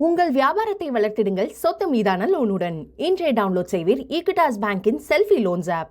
உங்கள் வியாபாரத்தை வளர்த்திடுங்கள் சொத்து மீதான லோனுடன் இன்றைய டவுன்லோட் செய்வீர் ஈக்விட்டாஸ் பேங்கின் செல்ஃபி லோன்ஸ் ஆப்.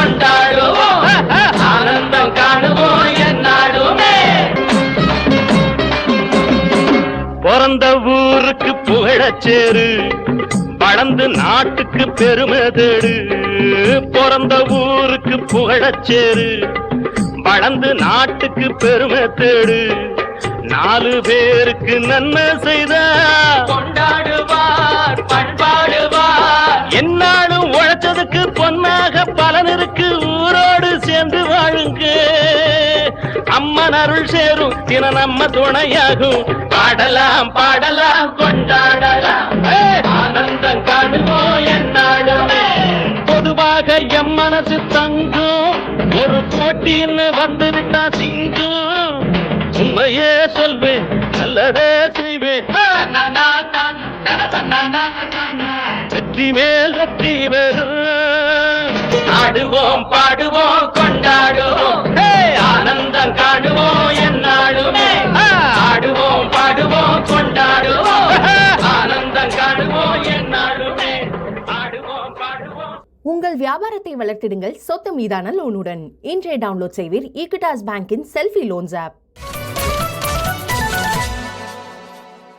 பிறந்த ஊருக்கு புகழச்சேரு வளர்ந்து நாட்டுக்கு பெருமை தேடு. பிறந்த ஊருக்கு புகழச்சேரு வளர்ந்து நாட்டுக்கு பெருமை தேடு. நாலு பேருக்கு நன்மை செய்த. கொண்டாடுவார் பண்பாடுவார். அருள் சேரும். தின நம்ம துணையாகும். பாடலாம் பாடலாம் கொண்டாடலாம். ஆனந்தம் காணுவோம் என்னாடுமே பொதுவாக எம் மனசு தங்கும். ஒரு போட்டின்னு வந்துவிட்டா சிங்கும். உண்மையே சொல்வேன் நல்லதே செய்வேன். வெற்றி மேல் வெற்றி பெறும். ஆடுவோம் பாடுவோம் கொண்டாடுவோம். காணுவோம் என்னாடுமே ஆ! ஆடுவோம் பாடுவோம் கொண்டாடுவோம் ஆனந்தம் காணுவோம் என்னாடுமே ஆடுவோம் பாடுவோம் உங்கள் வியாபாரத்தை வளர்த்திடுங்கள் சொத்து மீதான லோனுடன். இன்றைய டவுன்லோட் செய்வீர் ஈக்விட்டாஸ் பேங்கின் செல்ஃபி லோன்ஸ் ஆப்.